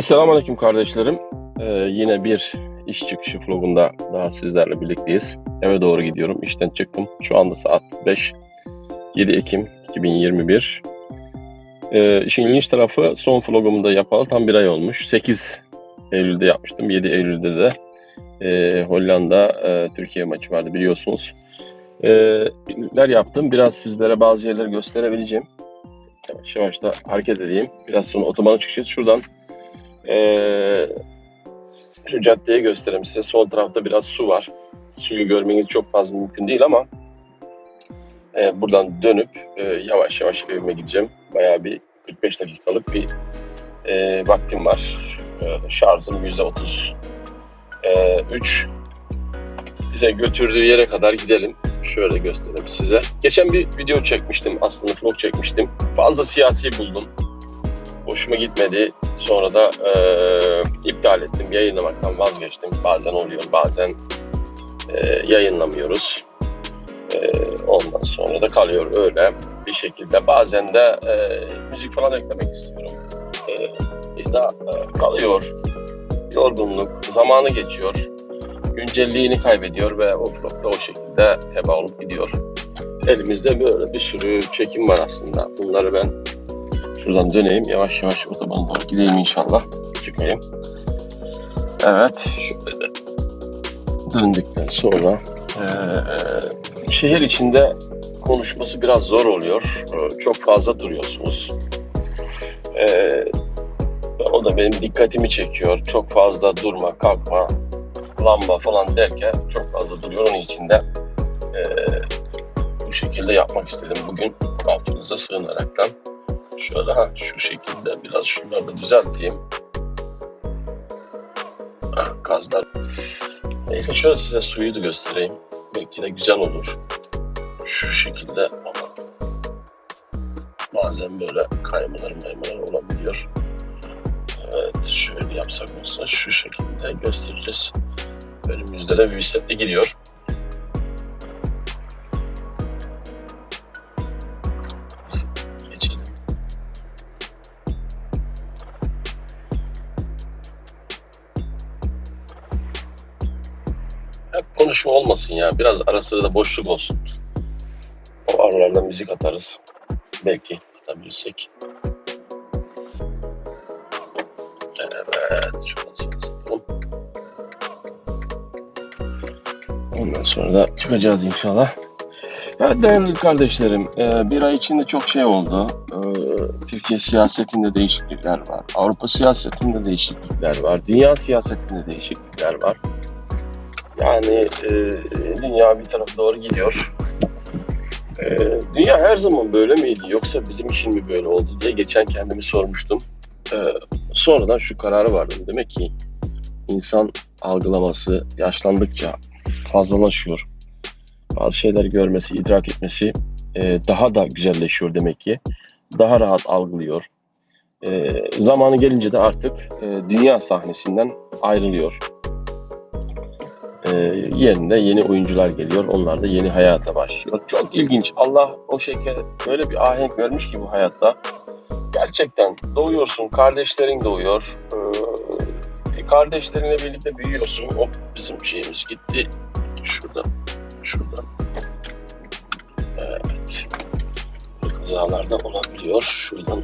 Selamünaleyküm kardeşlerim. Ee, yine bir iş çıkışı vlogunda daha sizlerle birlikteyiz. Eve doğru gidiyorum. İşten çıktım. Şu anda saat 5. 7 Ekim 2021. Ee, işin ilginç tarafı son vlogumu da yapalı tam bir ay olmuş. 8 Eylül'de yapmıştım. 7 Eylül'de de e, Hollanda e, Türkiye maçı vardı biliyorsunuz. E, neler yaptım? Biraz sizlere bazı yerleri gösterebileceğim. Yavaş yavaş da hareket edeyim. Biraz sonra otobana çıkacağız. Şuradan ee, şu caddeyi göstereyim size. Sol tarafta biraz su var. Suyu görmeniz çok fazla mümkün değil ama e, buradan dönüp e, yavaş yavaş evime gideceğim. Bayağı bir 45 dakikalık bir e, vaktim var. E, şarjım %30. E, 3 bize götürdüğü yere kadar gidelim. Şöyle göstereyim size. Geçen bir video çekmiştim aslında vlog çekmiştim. Fazla siyasi buldum. Hoşuma gitmedi. Sonra da e, iptal ettim. Yayınlamaktan vazgeçtim. Bazen oluyor, bazen e, yayınlamıyoruz. E, ondan sonra da kalıyor öyle bir şekilde. Bazen de e, müzik falan eklemek istiyorum. E, da e, kalıyor. Yorgunluk, zamanı geçiyor. Güncelliğini kaybediyor ve o vlog da o şekilde heba olup gidiyor. Elimizde böyle bir sürü çekim var aslında. Bunları ben Şuradan döneyim. Yavaş yavaş otobana doğru gideyim inşallah. Çıkayım. Evet. Şöyle döndükten sonra eee, şehir içinde konuşması biraz zor oluyor. Eee, Çok fazla duruyorsunuz. Eee, o da benim dikkatimi çekiyor. Çok fazla durma, kalkma, lamba falan derken çok fazla duruyor. Onun için de eee, bu şekilde yapmak istedim bugün. Affınıza sığınaraktan. Şöyle ha şu şekilde biraz şunları da düzelteyim. Ah, gazlar. Neyse şöyle size suyu da göstereyim. Belki de güzel olur. Şu şekilde ama bazen böyle kaymalar maymalar olabiliyor. Evet şöyle yapsak olsa şu şekilde göstereceğiz. Önümüzde de bir bisikletle gidiyor. Hep konuşma olmasın ya. Biraz ara sıra da boşluk olsun. O aralarda müzik atarız. Belki atabilirsek. Evet. Şuradan sonra satalım. Ondan sonra da çıkacağız inşallah. Ya değerli kardeşlerim, e, bir ay içinde çok şey oldu. E, Türkiye siyasetinde değişiklikler var. Avrupa siyasetinde değişiklikler var. Dünya siyasetinde değişiklikler var. Yani e, dünya bir tarafa doğru gidiyor. E, dünya her zaman böyle miydi yoksa bizim için mi böyle oldu diye geçen kendimi sormuştum. E, sonradan şu kararı vardım. Demek ki insan algılaması yaşlandıkça fazlalaşıyor. Bazı şeyler görmesi, idrak etmesi e, daha da güzelleşiyor demek ki. Daha rahat algılıyor. E, zamanı gelince de artık e, dünya sahnesinden ayrılıyor e, yerine yeni oyuncular geliyor. Onlar da yeni hayata başlıyor. Çok ilginç. Allah o şekilde böyle bir ahenk vermiş ki bu hayatta. Gerçekten doğuyorsun, kardeşlerin doğuyor. Ee, kardeşlerinle birlikte büyüyorsun. O bizim şeyimiz gitti. Şuradan, şuradan. Evet. Kazalar da olabiliyor. Şuradan.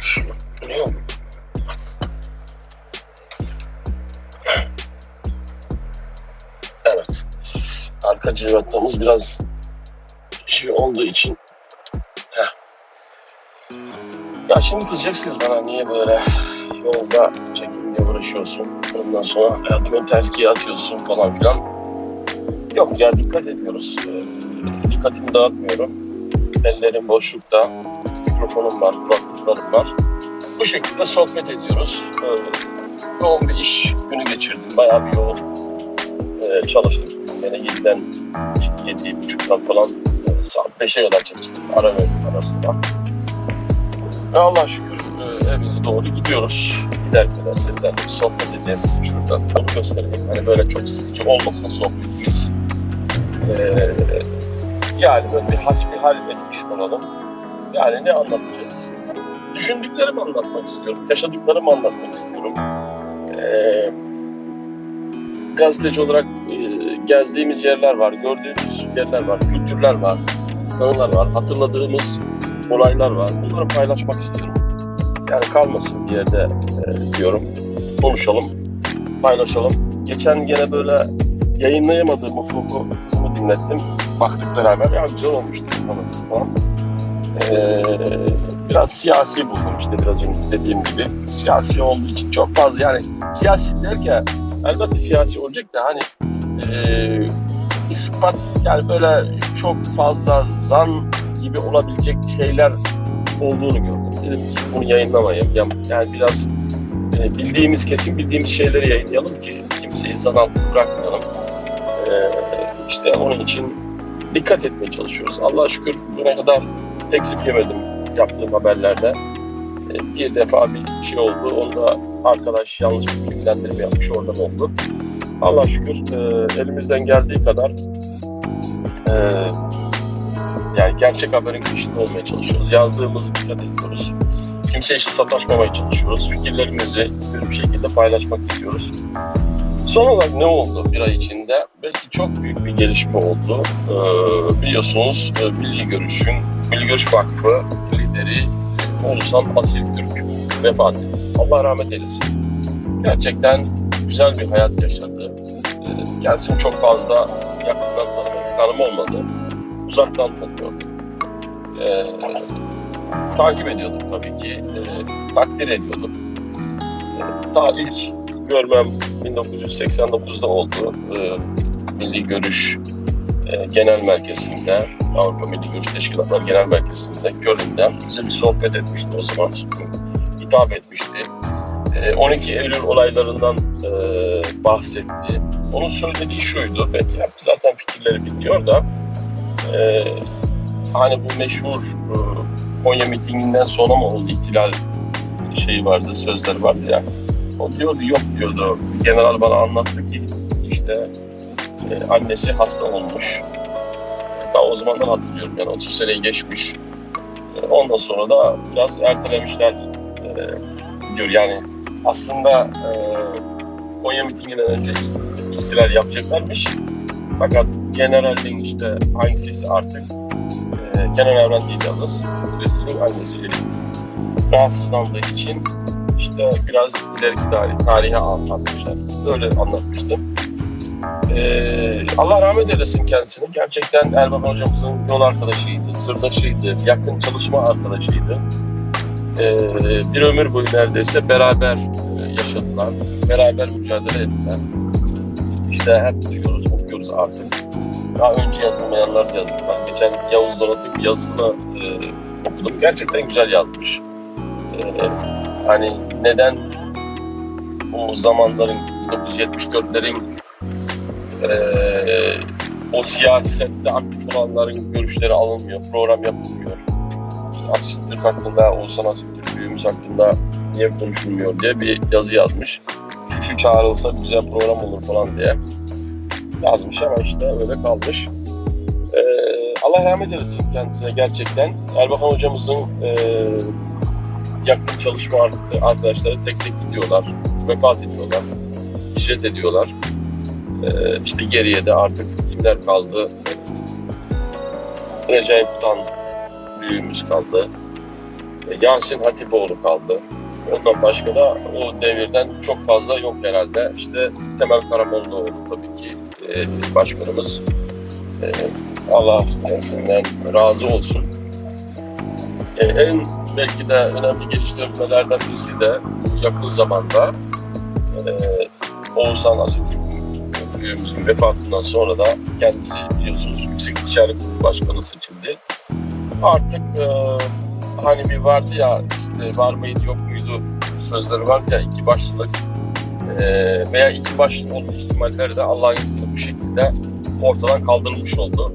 Şunu görüyor musun? Cıvatamız biraz şey olduğu için. Heh. Ya şimdi kızacaksınız bana niye böyle yolda çekimle uğraşıyorsun. Ondan sonra hayatını tehlikeye atıyorsun falan filan. Yok ya dikkat ediyoruz. Ee, dikkatimi dağıtmıyorum. Ellerim boşlukta. Mikrofonum var, kulaklıklarım var. Bu şekilde sohbet ediyoruz. Ee, yoğun bir iş günü geçirdim. Bayağı bir yoğun e, çalıştık. Yani 7'den işte 7.30'dan falan e, saat 5'e kadar çalıştık. Ara verdik arasında. Ve Allah şükür e, evimize doğru gidiyoruz. Giderken de sizlerle bir sohbet edelim. Şuradan onu gösterelim. Hani böyle çok sıkıcı olmasın sohbetimiz. E, yani böyle bir hasbihal etmiş olalım. Yani ne anlatacağız? düşündüklerimi anlatmak istiyorum. Yaşadıklarımı anlatmak istiyorum. Ee, gazeteci olarak gezdiğimiz yerler var, gördüğümüz yerler var, kültürler var, anılar var, hatırladığımız olaylar var. Bunları paylaşmak istiyorum. Yani kalmasın bir yerde e, diyorum. Konuşalım, paylaşalım. Geçen gene böyle yayınlayamadığım Ufuk'u kısmı dinlettim. Baktık beraber ya güzel olmuş dedim falan. falan. Ee, biraz siyasi buldum işte biraz önce dediğim gibi. Siyasi olduğu için çok fazla yani siyasi derken elbette siyasi olacak da hani e, ispat yani böyle çok fazla zan gibi olabilecek şeyler olduğunu gördüm. Dedim ki bunu yayınlamayayım. Yani biraz e, bildiğimiz kesin bildiğimiz şeyleri yayınlayalım ki kimseyi zan altında bırakmayalım. E, işte onun için dikkat etmeye çalışıyoruz. Allah'a şükür bugüne kadar teksip yemedim yaptığım haberlerde. E, bir defa bir şey oldu. Onda arkadaş yanlış bir bilgilendirme yapmış oradan oldu. Allah şükür e, elimizden geldiği kadar e, yani gerçek haberin peşinde olmaya çalışıyoruz. Yazdığımızı dikkat ediyoruz. Kimseye sataşmamaya çalışıyoruz. Fikirlerimizi bir şekilde paylaşmak istiyoruz. Son olarak ne oldu bir ay içinde? Belki çok büyük bir gelişme oldu. Ee, biliyorsunuz e, Milli Görüş'ün, Milli Görüş Vakfı lideri Oğuzhan Asil Türk vefat etti. Allah rahmet eylesin. Gerçekten güzel bir hayat yaşadı. Ee, kendisini çok fazla yakından tanımam, tanım olmadı. Uzaktan tanıyordum. Ee, takip ediyordum tabii ki. Ee, takdir ediyordum. Ee, ta ilk görmem 1989'da oldu. Ee, Milli Görüş e, Genel Merkezi'nde, Avrupa Milli Görüş Teşkilatları Genel Merkezi'nde Gölü'nde bize bir sohbet etmişti o zaman. Hitap etmişti. Ee, 12 Eylül olaylarından e, bahsetti. Onun söylediği şuydu, belki zaten fikirleri biliyor da e, hani bu meşhur e, Konya mitinginden sonra mı oldu ihtilal şeyi vardı, sözleri vardı ya. O diyordu yok diyordu. General bana anlattı ki işte annesi hasta olmuş. Daha o zamandan hatırlıyorum yani 30 seneyi geçmiş. Ondan sonra da biraz ertelemişler diyor yani aslında e, Konya mitinginden önce ihtilal yapacaklarmış. Fakat generalin işte hangisi artık e, Kenan Evren değil yalnız. Kudresi'nin annesi rahatsızlandığı için işte biraz ileriki tarih, tarihe anlatmışlar. Öyle anlatmıştım. Ee, Allah rahmet eylesin kendisini. Gerçekten Erbakan hocamızın yol arkadaşıydı, sırdaşıydı, yakın çalışma arkadaşıydı. Ee, bir ömür boyu neredeyse beraber e, yaşadılar, beraber mücadele ettiler. İşte hep duyuyoruz, okuyoruz artık. Daha önce yazılmayanlar da yazdılar. Geçen Yavuz Donat'ın yazısını e, okudum. Gerçekten güzel yazmış. E, hani neden o zamanların 1974'lerin e, o siyasette aktif olanların görüşleri alınmıyor, program yapılmıyor. Türk hakkında, Asil Türk büyüğümüz hakkında niye konuşulmuyor diye bir yazı yazmış. Şu şu çağrılsa güzel program olur falan diye yazmış ama işte öyle kalmış. Ee, Allah rahmet eylesin kendisine gerçekten. Erbakan hocamızın e, yakın çalışma arkadaşları tek tek gidiyorlar, vefat ediyorlar, hicret ediyorlar. Ee, işte geriye de artık kimler kaldı? Recep Utan büyüğümüz kaldı. Ee, Yasin Hatipoğlu kaldı. Ondan başka da o devirden çok fazla yok herhalde. İşte Temel Karamollaoğlu tabii ki e, başkanımız. E, Allah kendisinden razı olsun. E, en belki de önemli geliştirmelerden birisi de yakın zamanda e, Oğuzhan Asil büyüğümüzün vefatından sonra da kendisi biliyorsunuz Yüksek İstişare Kurulu Başkanı seçildi. Artık e, hani bir vardı ya işte var mıydı yok muydu sözleri var ya iki başlılık e, veya iki başlı olma ihtimalleri de Allah'ın izniyle bu şekilde ortadan kaldırılmış oldu.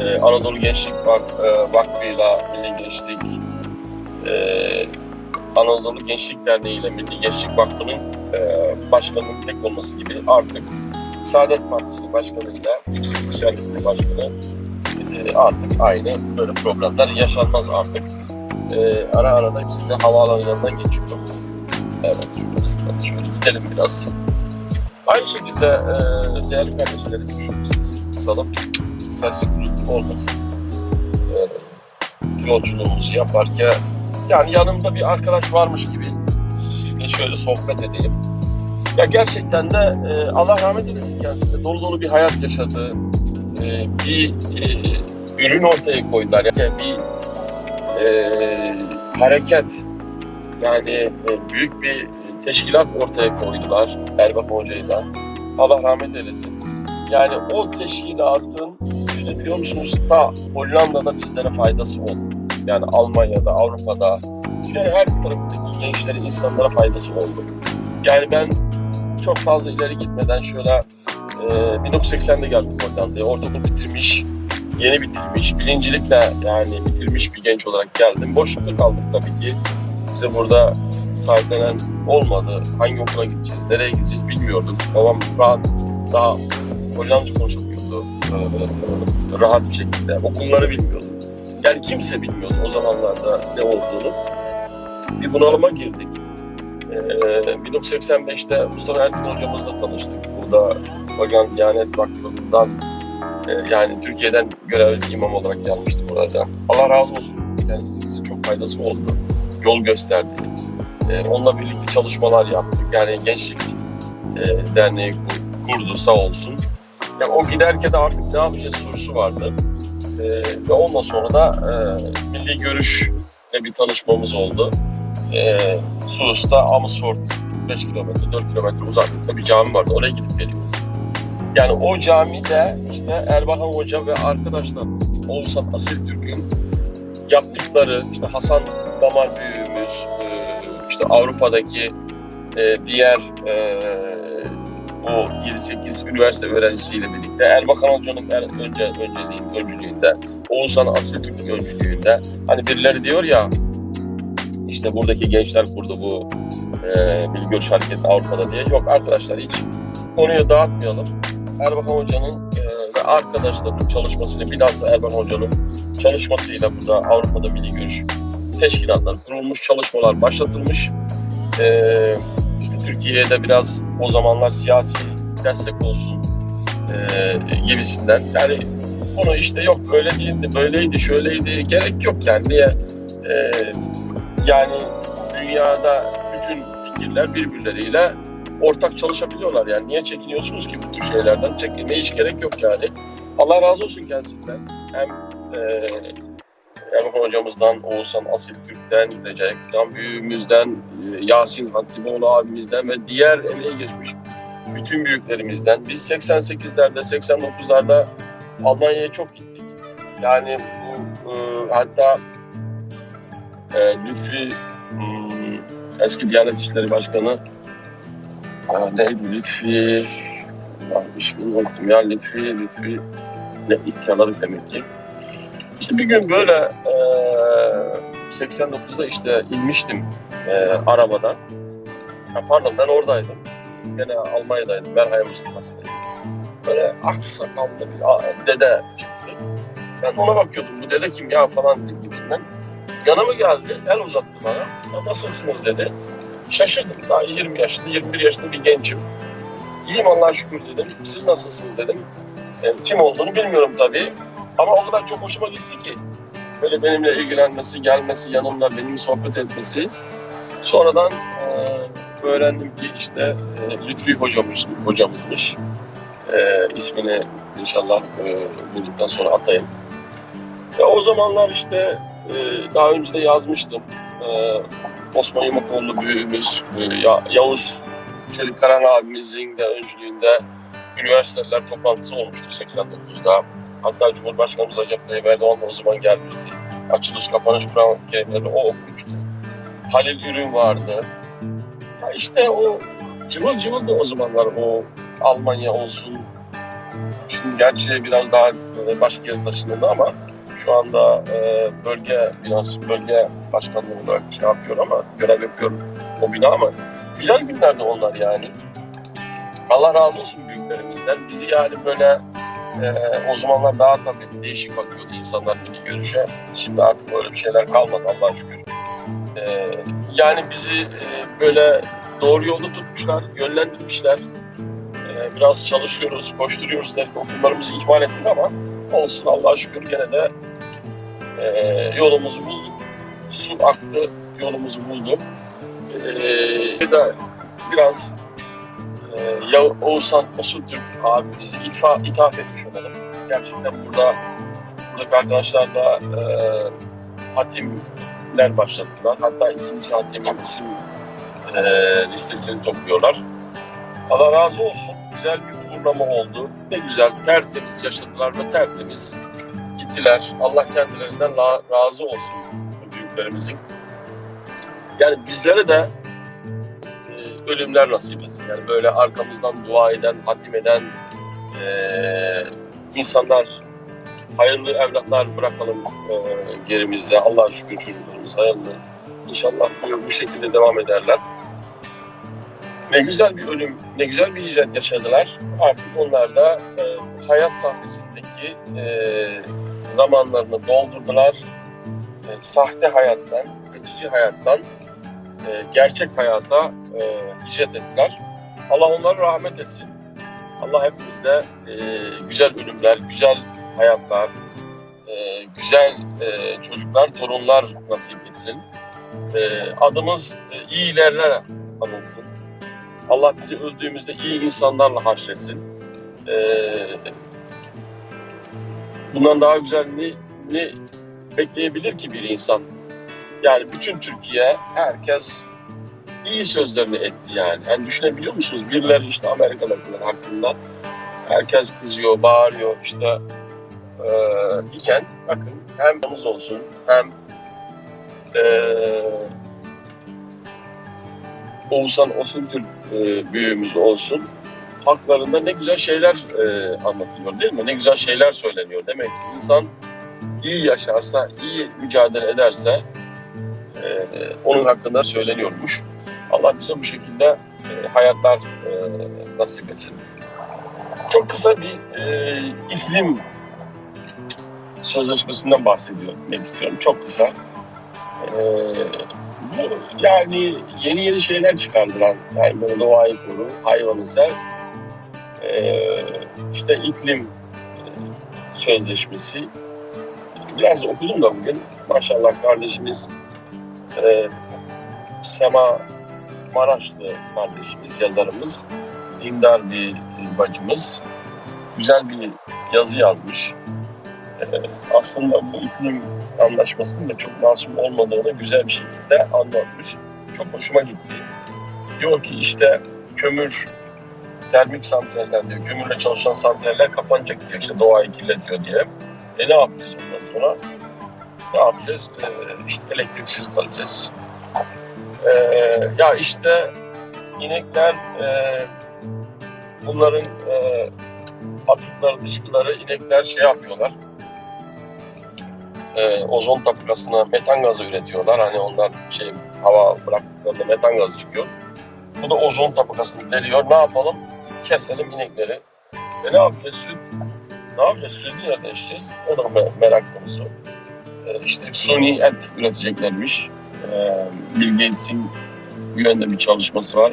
E, Anadolu Gençlik Vak, e, Vakfı'yla Milli Gençlik e, Anadolu Gençlik Derneği ile Milli Gençlik Vakfı'nın e, başkanının tek olması gibi artık Saadet Partisi başkanıyla Yüksek İstişare Başkanı e, artık aynı böyle programlar yaşanmaz artık. e, ara ara da size havaalanlarından geçiyorum. Evet, şurasından şöyle gidelim biraz. Aynı şekilde e, değerli kardeşlerim, şu sesi kısalım. Ses gürültü olmasın. E, yolculuğumuzu yaparken yani yanımda bir arkadaş varmış gibi sizle şöyle sohbet edeyim. Ya gerçekten de e, Allah rahmet eylesin kendisine. Dolu dolu bir hayat yaşadı. E, bir e, ürün ortaya koydular. Yani bir e, hareket yani e, büyük bir teşkilat ortaya koydular Erbak Hoca'yla. Allah rahmet eylesin. Yani o teşkilatın düşünebiliyor musunuz? Ta Hollanda'da bizlere faydası oldu. Yani Almanya'da, Avrupa'da, yani her taraftaki gençlere, insanlara faydası oldu. Yani ben çok fazla ileri gitmeden şöyle e, 1980'de geldim Hollanda'ya. Ortaokul bitirmiş, yeni bitirmiş, birincilikle yani bitirmiş bir genç olarak geldim. Boşlukta kaldık tabii ki. Bize burada sahiplenen olmadı. Hangi okula gideceğiz, nereye gideceğiz bilmiyorduk. Babam rahat, daha Hollanda'ca konuşabiliyordu. Ee, rahat bir şekilde. Okulları bilmiyordu. Yani kimse bilmiyordu o zamanlarda ne olduğunu. Bir bunalıma girdik. Ee, 1985'te Mustafa Erkin hocamızla tanıştık. Burada Hollanda Diyanet Vakfı'ndan e, yani Türkiye'den görevli imam olarak gelmişti burada. Allah razı olsun. Kendisi bize çok faydası oldu. Yol gösterdi. E, onunla birlikte çalışmalar yaptık. Yani Gençlik e, Derneği kur- kurdu sağ olsun. Yani o giderken de artık ne yapacağız sorusu vardı. E, ve ondan sonra da Milli Görüş'le bir tanışmamız oldu. E, Sulus'ta Amersfoort 5 kilometre, 4 kilometre uzaklıkta bir cami vardı. Oraya gidip geliyorduk. Yani o camide işte Erbakan Hoca ve arkadaşlar Oğuzhan Asil Türk'ün yaptıkları işte Hasan Damar büyüğümüz, e, işte Avrupa'daki e, diğer e, o 7-8 üniversite öğrencisiyle birlikte Erbakan Hoca'nın er- önce önceliğin öncülüğünde, Oğuzhan Asil Türk'ün öncülüğünde hani birileri diyor ya işte buradaki gençler kurdu bu e, Milli Görüş Avrupa'da diye. Yok arkadaşlar hiç konuyu dağıtmayalım. Erbakan Hoca'nın e, ve arkadaşlarının çalışmasıyla bilhassa Erbakan Hoca'nın çalışmasıyla burada Avrupa'da Milli Görüş teşkilatlar kurulmuş, çalışmalar başlatılmış. E, işte Türkiye'de biraz o zamanlar siyasi destek olsun e, gibisinden. Yani bunu işte yok öyle değildi, böyleydi, şöyleydi gerek yok yani. Niye? E, yani dünyada fikirler birbirleriyle ortak çalışabiliyorlar. Yani niye çekiniyorsunuz ki bu tür şeylerden? Çekinmeye hiç gerek yok yani. Allah razı olsun kendisinden. Hem e, Erbakan hocamızdan, Oğuzhan Asil Türk'ten, Recep Kutan büyüğümüzden, e, Yasin Hatipoğlu abimizden ve diğer emeği geçmiş bütün büyüklerimizden. Biz 88'lerde, 89'larda Almanya'ya çok gittik. Yani bu e, hatta e, Lütfi eski Diyanet İşleri Başkanı neydi Lütfi? İsmini unuttum ya Lütfi Lütfi. Ne ihtiyarları demek ki? İşte bir gün böyle e, 89'da işte inmiştim e, arabadan. Ya pardon ben oradaydım. Gene Almanya'daydım Berhaya Mustafa'sındaydım böyle aksakallı bir dede çıktı. Ben ona bakıyordum bu dede kim ya? falan gibisinden yanıma geldi el uzattı bana "Ya nasılsınız dedi Şaşırdım. Daha 20 yaşında, 21 yaşında bir gencim. İyiyim Allah'a şükür dedim. Siz nasılsınız dedim. E, kim olduğunu bilmiyorum tabii. Ama o kadar çok hoşuma gitti ki. Böyle benimle ilgilenmesi, gelmesi, yanımda benimle sohbet etmesi. Sonradan e, öğrendim ki işte e, Lütfi hocamız, hocamızmış. E, ismini inşallah e, bulduktan sonra atayım. Ve o zamanlar işte e, daha önce de yazmıştım. E, Osman Yamakoğlu büyüğümüz, e, Ya- Yavuz Çelik Karan abimizin de öncülüğünde üniversiteler toplantısı olmuştu 89'da. Hatta Cumhurbaşkanımız Recep Tayyip Erdoğan da o zaman gelmişti. Açılış kapanış kelimelerini o okumuştu. Halil Ürün vardı. Ya işte o cıvıl cıvıl da o zamanlar o Almanya olsun. Şimdi gerçi biraz daha başka yere taşınıldı ama şu anda e, bölge binası, bölge başkanlığı olarak şey yapıyor ama görev yapıyorum o bina ama güzel günlerdi onlar yani. Allah razı olsun büyüklerimizden. Bizi yani böyle Ee, o zamanlar daha tabii değişik bakıyordu insanlar mini görüşe. Şimdi artık öyle bir şeyler kalmadı Allah'a şükür. Ee, yani bizi e, böyle doğru yolda tutmuşlar, yönlendirmişler. Ee, biraz çalışıyoruz, koşturuyoruz derken okullarımızı ihmal ettik ama olsun Allah'a şükür gene de e, yolumuzu bulduk. Su aktı, yolumuzu bulduk. Ee, da biraz e, Oğuzhan Osutürk abimizi itfa, ithaf etmiş olalım. Gerçekten burada buradaki arkadaşlarla e, hatimler başladılar. Hatta ikinci hatimin isim e, listesini topluyorlar. Allah razı olsun. Güzel bir uğurlama oldu. Ne güzel, tertemiz yaşadılar ve tertemiz gittiler. Allah kendilerinden razı olsun bu büyüklerimizin. Yani bizlere de e, ölümler nasip etsin. Yani böyle arkamızdan dua eden, hatim eden e, insanlar, hayırlı evlatlar bırakalım e, gerimizde. Allah'a şükür çocuklarımız hayırlı. İnşallah bu, bu şekilde devam ederler. Ne güzel bir ölüm, ne güzel bir hicret yaşadılar. Artık onlar da e, hayat sahnesindeki e, zamanlarını doldurdular. E, sahte hayattan, geçici hayattan e, gerçek hayata e, hicret ettiler. Allah onlara rahmet etsin. Allah hepimizde e, güzel ölümler, güzel hayatlar, e, güzel e, çocuklar, torunlar nasip etsin. E, adımız e, iyi ilerlere anılsın. Allah bizi öldüğümüzde iyi insanlarla haşretsin. E, bundan daha güzel ne, ne bekleyebilir ki bir insan? Yani bütün Türkiye, herkes iyi sözlerini etti yani. Yani düşünebiliyor musunuz? Birileri işte Amerika'dakiler hakkında herkes kızıyor, bağırıyor işte e, iken bakın hem yanımız olsun hem e, Oğuzhan Osintürk e, büyüğümüz olsun haklarında ne güzel şeyler e, anlatılıyor değil mi? Ne güzel şeyler söyleniyor. Demek ki insan iyi yaşarsa, iyi mücadele ederse e, onun hakkında söyleniyormuş. Allah bize bu şekilde e, hayatlar e, nasip etsin. Çok kısa bir e, iklim sözleşmesinden bahsediyor demek istiyorum. Çok kısa. E, bu yani yeni yeni şeyler çıkardılar. Yani böyle doğayı koru, hayvanı sev. E, işte iklim e, sözleşmesi. Biraz okudum da bugün. Maşallah kardeşimiz e, Sema Maraşlı kardeşimiz, yazarımız, dindar bir bacımız güzel bir yazı yazmış. Ee, aslında bu iklim anlaşmasının da çok masum olmadığını güzel bir şekilde anlatmış. Çok hoşuma gitti. Diyor ki işte kömür, termik santraller diyor, kömürle çalışan santraller kapanacak diyor, işte doğayı kirletiyor diye. E ne yapacağız ondan sonra? Ne yapacağız? Ee, işte elektriksiz kalacağız. Ee, ya işte inekler e, bunların e, atıkları, dışkıları inekler şey yapıyorlar. E, ozon tabakasına metan gazı üretiyorlar. Hani onlar şey hava bıraktıklarında metan gazı çıkıyor. Bu da ozon tabakasını deliyor. Ne yapalım? Keselim inekleri. E ne yapacağız? Süt. Ne yapacağız? Sütü nereden içeceğiz? O da me- merak konusu. E, işte suni et üreteceklermiş. E, Bill Gates'in bu yönde bir çalışması var.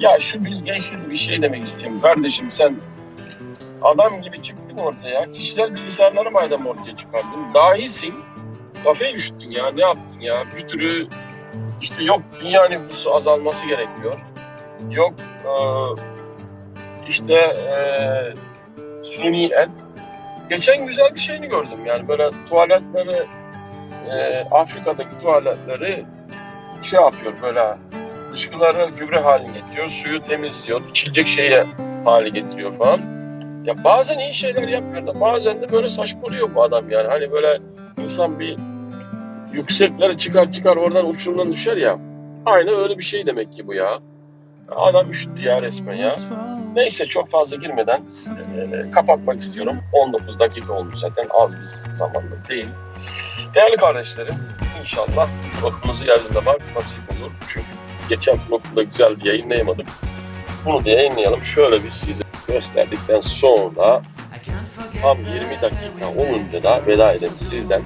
Ya şu Bill Gates'e bir şey demek istiyorum. Kardeşim sen adam gibi çıktın ortaya. Kişisel bilgisayarları madem ortaya çıkardın. Dahisin. Kafayı üşüttün ya. Ne yaptın ya? Bir türlü işte yok dünya nüfusu azalması gerekiyor. Yok e, işte e, suni et. Geçen güzel bir şeyini gördüm. Yani böyle tuvaletleri e, Afrika'daki tuvaletleri şey yapıyor böyle dışkıları gübre haline getiriyor, suyu temizliyor, içilecek şeye hale getiriyor falan. Ya bazen iyi şeyler yapıyor da bazen de böyle saçmalıyor bu adam yani. Hani böyle insan bir yükseklere çıkar çıkar oradan uçurumdan düşer ya. Aynı öyle bir şey demek ki bu ya. Adam üşüttü ya resmen ya. Neyse çok fazla girmeden e, kapatmak istiyorum. 19 dakika olmuş zaten az bir zamanda değil. Değerli kardeşlerim inşallah vlogumuzu yayınlamak nasip olur. Çünkü geçen vlogda güzel bir yayınlayamadık. Bunu da yayınlayalım. Şöyle bir size gösterdikten sonra tam 20 dakika olunca da veda edelim sizden.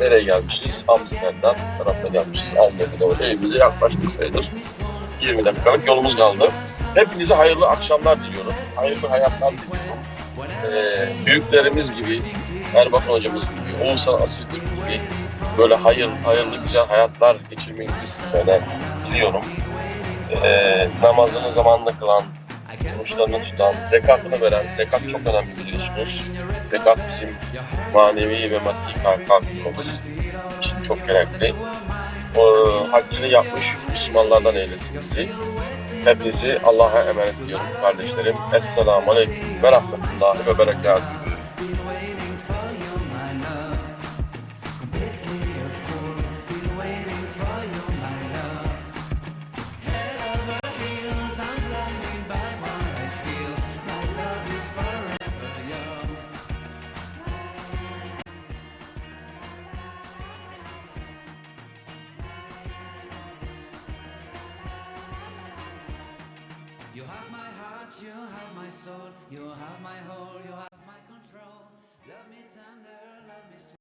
Nereye gelmişiz? Amsterdam tarafına gelmişiz. Almanya'da evimize yaklaştık sayılır. 20 dakikalık yolumuz kaldı. Hepinize hayırlı akşamlar diliyorum. Hayırlı hayatlar diliyorum. Ee, büyüklerimiz gibi, Erbakan hocamız gibi, Oğuzhan Asil gibi böyle hayır, hayırlı güzel hayatlar geçirmenizi sizlerden diliyorum. Ee, namazını zamanında kılan, oruçlarını tutan, zekatını veren, zekat çok önemli biliyorsunuz. Zekat bizim manevi ve maddi kalkınmamız için çok gerekli. O, haccını yapmış Müslümanlardan eylesin bizi. Hepinizi Allah'a emanet ediyorum kardeşlerim. Esselamu Aleyküm ve Rahmetullahi ve Berekatuhu.